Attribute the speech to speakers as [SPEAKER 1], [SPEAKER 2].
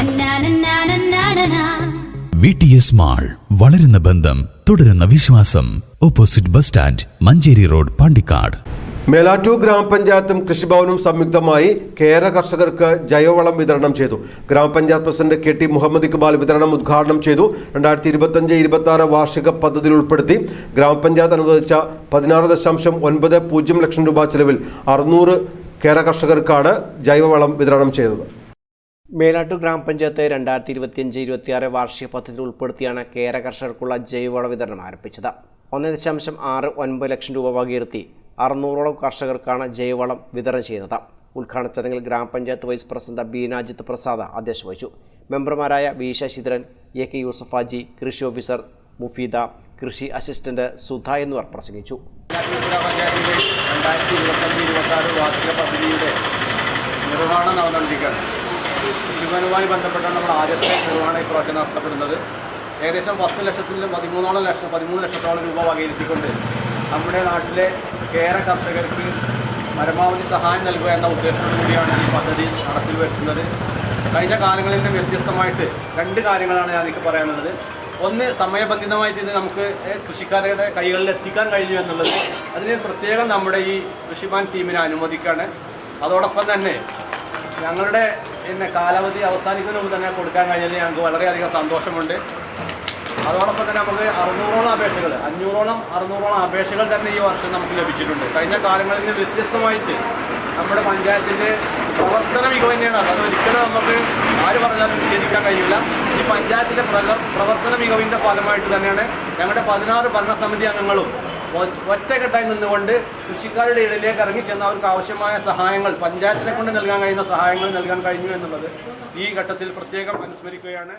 [SPEAKER 1] നന്നാനന്നാനന്നാനനാ.
[SPEAKER 2] V T S mall വളരുന്ന ബന്ധം തുടരുന്ന വിശ്വാസം. Opposite bus stand Manjeri road Pandikkad.
[SPEAKER 3] Melattur ഗ്രാമപഞ്ചായത്തും കൃഷിഭവനും സംയുക്തമായി കേര കർഷകർക്ക് ജൈവവളം വിതരണം ചെയ്തു. ഗ്രാമപഞ്ചായത്ത് president K T Muhammad Iqbal വിതരണം ഉദ്ഘാടനം ചെയ്തു. രണ്ടായിരത്തി ഇരുപത്തഞ്ച് ഇരുപത്തി ആറ് വാർഷിക പദ്ധതിയിൽ ഉൾപ്പെടുത്തി. ഗ്രാമപഞ്ചായത്ത് അനുവദിച്ച പതിനാറ് ദശാംശം ഒൻപത് പൂജ്യം ലക്ഷം രൂപ ചെലവിൽ അറുന്നൂറ് കേര കർഷകർക്കാണ് ജൈവവളം വിതരണം ചെയ്തത്.
[SPEAKER 4] മേലാട്ടൂർ ഗ്രാമപഞ്ചായത്ത് രണ്ടായിരത്തി ഇരുപത്തിയഞ്ച് ഇരുപത്തിയാറ് വാർഷിക പദ്ധതിയിൽ ഉൾപ്പെടുത്തിയാണ് കേര കർഷകർക്കുള്ള ജൈവവള വിതരണം ആരംഭിച്ചത്. ഒന്ന് ദശാംശം ആറ് ഒൻപത് ലക്ഷം രൂപ വകയിരുത്തി അറുന്നൂറോളം കർഷകർക്കാണ് ജൈവവളം വിതരണം ചെയ്യുന്നത് ഉദ്ഘാടന ചടങ്ങിൽ ഗ്രാമപഞ്ചായത്ത് വൈസ് പ്രസിഡന്റ് ബീനാജിത്ത് പ്രസാദ് അധ്യക്ഷത വഹിച്ചു. മെമ്പർമാരായ V Sasidharan A K Yusufhaji കൃഷി ഓഫീസർ മുഫീദ കൃഷി അസിസ്റ്റന്റ് സുധ എന്നിവർ പ്രസംഗിച്ചു.
[SPEAKER 5] നടന്നുകൊണ്ടിരിക്കുകയാണ്. കൃഷിഭവനുമായി ബന്ധപ്പെട്ടാണ് നമ്മൾ ആദ്യത്തെ നിർവഹണം ഇപ്രാവശ്യം നടത്തപ്പെടുന്നത് ഏകദേശം പത്ത് ലക്ഷത്തിൽ പതിമൂന്നോളം ലക്ഷം പതിമൂന്ന് ലക്ഷത്തോളം രൂപ വകയിരുത്തിക്കൊണ്ട് നമ്മുടെ നാട്ടിലെ കേര കർഷകർക്ക് പരമാവധി സഹായം നൽകുക എന്ന ഉദ്ദേശത്തോടു കൂടിയാണ് ഈ പദ്ധതി നടപ്പിൽ വരുത്തുന്നത് കഴിഞ്ഞ കാലങ്ങളിൽ നിന്ന് വ്യത്യസ്തമായിട്ട് രണ്ട് കാര്യങ്ങളാണ് ഞാൻ എനിക്ക് പറയാനുള്ളത്. ഒന്ന് സമയബന്ധിതമായിട്ട് ഇത് നമുക്ക് കൃഷിക്കാരുടെ കൈകളിൽ എത്തിക്കാൻ കഴിഞ്ഞു എന്നുള്ളത്. അതിന് പ്രത്യേകം നമ്മുടെ ഈ കൃഷിമാൻ ടീമിനെ അനുവദിക്കുകയാണ് അതോടൊപ്പം തന്നെ ഞങ്ങളുടെ പിന്നെ കാലാവധി അവസാനിക്കുന്ന മുമ്പ് തന്നെ കൊടുക്കാൻ കഴിഞ്ഞതിൽ ഞങ്ങൾക്ക് വളരെയധികം സന്തോഷമുണ്ട്. അതോടൊപ്പം തന്നെ നമുക്ക് അറുന്നൂറോളം അപേക്ഷകൾ അഞ്ഞൂറോളം അറുന്നൂറോളം അപേക്ഷകൾ തന്നെ ഈ വർഷം നമുക്ക് ലഭിച്ചിട്ടുണ്ട്. കഴിഞ്ഞ കാലങ്ങളിൽ നിന്ന് വ്യത്യസ്തമായിട്ട് നമ്മുടെ പഞ്ചായത്തിന്റെ പ്രവർത്തന മികവ് തന്നെയാണ്. അത് ഒരിക്കലും നമുക്ക് ആര് പറഞ്ഞാലും വിചരിക്കാൻ കഴിയില്ല. ഈ പഞ്ചായത്തിന്റെ പ്രവർത്തന മികവിന്റെ ഫലമായിട്ട് തന്നെയാണ് ഞങ്ങളുടെ പതിനാറ് ഭരണസമിതി അംഗങ്ങളും ഒറ്റക്കെട്ടായി നിന്നുകൊണ്ട് കൃഷിക്കാരുടെ ഇടയിലേക്ക് ഇറങ്ങി ചെന്ന് അവർക്ക് ആവശ്യമായ സഹായങ്ങൾ പഞ്ചായത്തിനെ കൊണ്ട് നൽകാൻ കഴിയുന്ന സഹായങ്ങൾ നൽകാൻ കഴിഞ്ഞു എന്നുള്ളത് ഈ ഘട്ടത്തിൽ പ്രത്യേകം അനുസ്മരിക്കുകയാണ്.